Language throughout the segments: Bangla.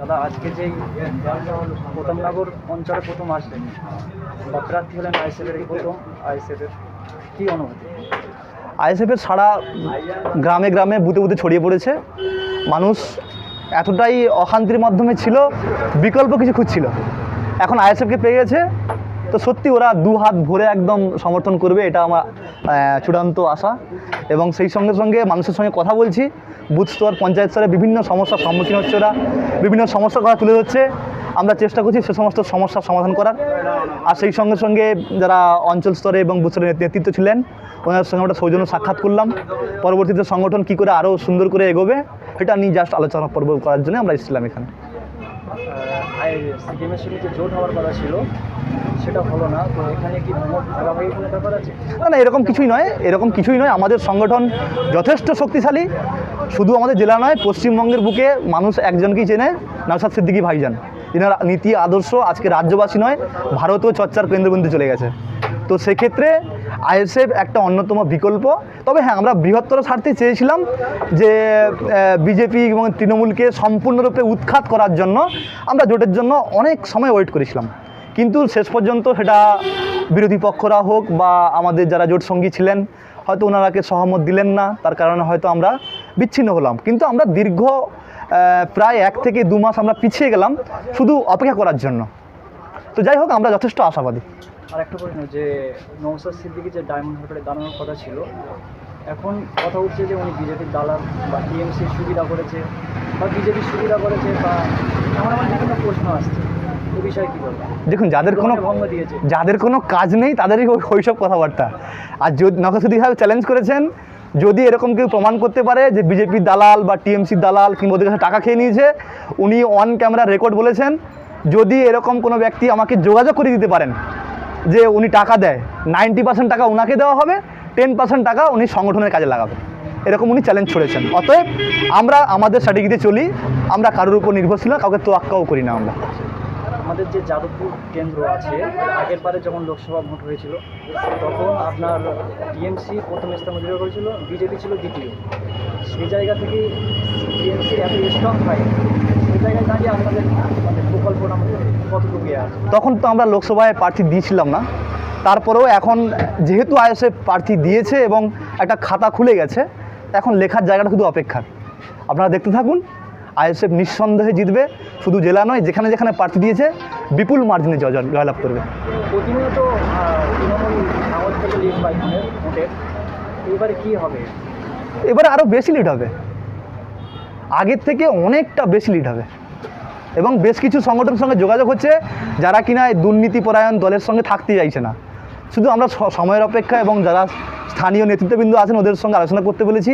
দাদা, আজকে যেই প্রথমনগর অঞ্চলে প্রথম আসলেন প্রার্থী হলেন আইসিএফের প্রথম আইসিএফের কী অনুভূতি? আইএসএফের সারা গ্রামে গ্রামে বুতে বুতে ছড়িয়ে পড়েছে। মানুষ এতটাই অশান্তির মাধ্যমে ছিল, বিকল্প কিছু খুঁজছিল। এখন আইএসএফকে পেয়ে গেছে। তো সত্যি ওরা দু হাত ভরে একদম সমর্থন করবে, এটা আমার চূড়ান্ত আশা। এবং সেই সঙ্গে সঙ্গে মানুষের সঙ্গে কথা বলছি, বুথ স্তর, পঞ্চায়েত স্তরে বিভিন্ন সমস্যার সম্মুখীন হচ্ছে ওরা, বিভিন্ন সমস্যার কথা তুলে ধরছে। আমরা চেষ্টা করছি সে সমস্ত সমস্যার সমাধান করার। আর সেই সঙ্গে সঙ্গে যারা অঞ্চল স্তরে এবং স্তরের নেতৃত্ব ছিলেন ওনার সঙ্গে আমরা সৌজন্য সাক্ষাৎ করলাম। পরবর্তীতে সংগঠন কী করে আরও সুন্দর করে এগোবে, এটা নিয়ে জাস্ট আলোচনা পর্ব করার জন্য আমরা এসেছিলাম এখানে। সিপিএমের সঙ্গে যে জোট হওয়ার কথা ছিল, সেটা হলো না। তো এখানে কি না না, এরকম কিছুই নয়, এরকম কিছুই নয়। আমাদের সংগঠন যথেষ্ট শক্তিশালী। শুধু আমাদের জেলা নয়, পশ্চিমবঙ্গের বুকে মানুষ একজনকেই চেনে নওশাদ সিদ্দিকী ভাইজান। যেনার নীতি, আদর্শ আজকে রাজ্যবাসী নয় ভারতীয় চর্চার কেন্দ্রবিন্দু চলে গেছে। তো সেক্ষেত্রে আইএসএফ একটা অন্যতম বিকল্প। তবে হ্যাঁ আমরা বৃহত্তর স্বার্থে চেয়েছিলাম যে বিজেপি এবং তৃণমূলকে সম্পূর্ণরূপে উৎখাত করার জন্য আমরা জোটের জন্য অনেক সময় ওয়েট করেছিলাম। কিন্তু শেষ পর্যন্ত সেটা বিরোধী পক্ষরা হোক বা আমাদের যারা জোট সঙ্গী ছিলেন, হয়তো ওনারাকে সহমত দিলেন না, তার কারণে হয়তো আমরা বিচ্ছিন্ন হলাম। কিন্তু আমরা দীর্ঘ প্রায় এক থেকে দু মাস আমরা পিছিয়ে গেলাম শুধু অপেক্ষা করার জন্য। তো যাই হোক আমরা যথেষ্ট আশাবাদী। আর একটা প্রশ্ন যে নৌসাদ সিদ্দিকি যে ডায়মন্ড হারবারে দাঁড়ানোর কথা ছিল এখন কথা উঠছে যে উনি বিজেপির দালাল বা টিএমসির সুবিধা করেছে বা বিজেপির সুবিধা করেছে বা এমন এমন বিভিন্ন প্রশ্ন আসছে। দেখুন যাদের কোনো যাদের কোনো কাজ নেই তাদেরই ওই- ওইসব কথাবার্তা। আর যদি নকশুদ্দি সাহেব চ্যালেঞ্জ করেছেন যদি এরকম কেউ প্রমাণ করতে পারে যে বিজেপির দালাল বা টিএমসির দালাল কিংবা ওদের কাছে টাকা খেয়ে নিয়েছে উনি অন ক্যামেরা রেকর্ড বলেছেন যদি এরকম কোনো ব্যক্তি আমাকে যোগাযোগ করে দিতে পারেন যে উনি টাকা দেয় নাইনটি পার্সেন্ট টাকা ওনাকে দেওয়া হবে টেন পার্সেন্ট টাকা উনি সংগঠনের কাজে লাগাবে এরকম উনি চ্যালেঞ্জ ছড়েছেন। অতএব আমরা আমাদের স্ট্র্যাটেজিতে চলি, আমরা কারোর উপর নির্ভরশীল কাউকে তোয়াক্কাও করি না আমরা। আমাদের যে যাদবপুর কেন্দ্র আছে, আগের বারে যখন লোকসভা ভোট হয়েছিল, তখন আপনার টিএমসি প্রথম স্থান অধিকার করেছিল, বিজেপি ছিল দ্বিতীয়। সেই জায়গা থেকে টিএমসি এত স্ট্রং হয়। জায়গায় দাঁড়িয়ে আপনাদের প্রকল্পটা কতটুকু আছে? তখন তো আমরা লোকসভায় প্রার্থী দিয়েছিলাম না। তারপরেও এখন যেহেতু আইএসএফ প্রার্থী দিয়েছে এবং একটা খাতা খুলে গেছে এখন লেখার জায়গাটা শুধু অপেক্ষার। আপনারা দেখতে থাকুন আইএসএফ নিঃসন্দেহে জিতবে শুধু জেলা নয় যেখানে যেখানে প্রার্থী দিয়েছে বিপুল মার্জিনে জয় জয়- জয়লাভ করবে। প্রতিনিয়ত এবারে কী হবে? এবারে আরও বেশি লিড হবে। আগের থেকে অনেকটা বেশি লিড হবে। এবং বেশ কিছু সংগঠনের সঙ্গে যোগাযোগ হচ্ছে যারা কিনা এই দুর্নীতিপরায়ণ দলের সঙ্গে থাকতে চাইছে না। শুধু আমরা সময়ের অপেক্ষা এবং যারা স্থানীয় নেতৃত্ববৃন্দ আছেন ওদের সঙ্গে আলোচনা করতে বলেছি।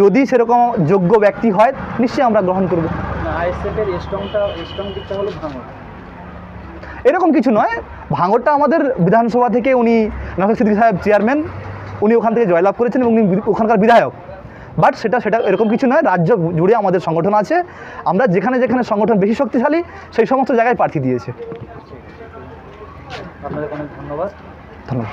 যদি সেরকম যোগ্য ব্যক্তি হয় নিশ্চয়ই আমরা গ্রহণ করব। এরকম কিছু নয়। ভাঙরটা আমাদের বিধানসভা থেকে উনি নফেক সিদ্দিক সাহেব চেয়ারম্যান উনি ওখান থেকে জয়লাভ করেছেন এবং উনি ওখানকার বিধায়ক। বাট সেটা সেটা এরকম কিছু নয় রাজ্য জুড়ে আমাদের সংগঠন আছে। আমরা যেখানে যেখানে সংগঠন বেশি শক্তিশালী সেই সমস্ত জায়গায় পাঠিয়ে দিয়েছে। আপনাদের অনেক ধন্যবাদ। ধন্যবাদ।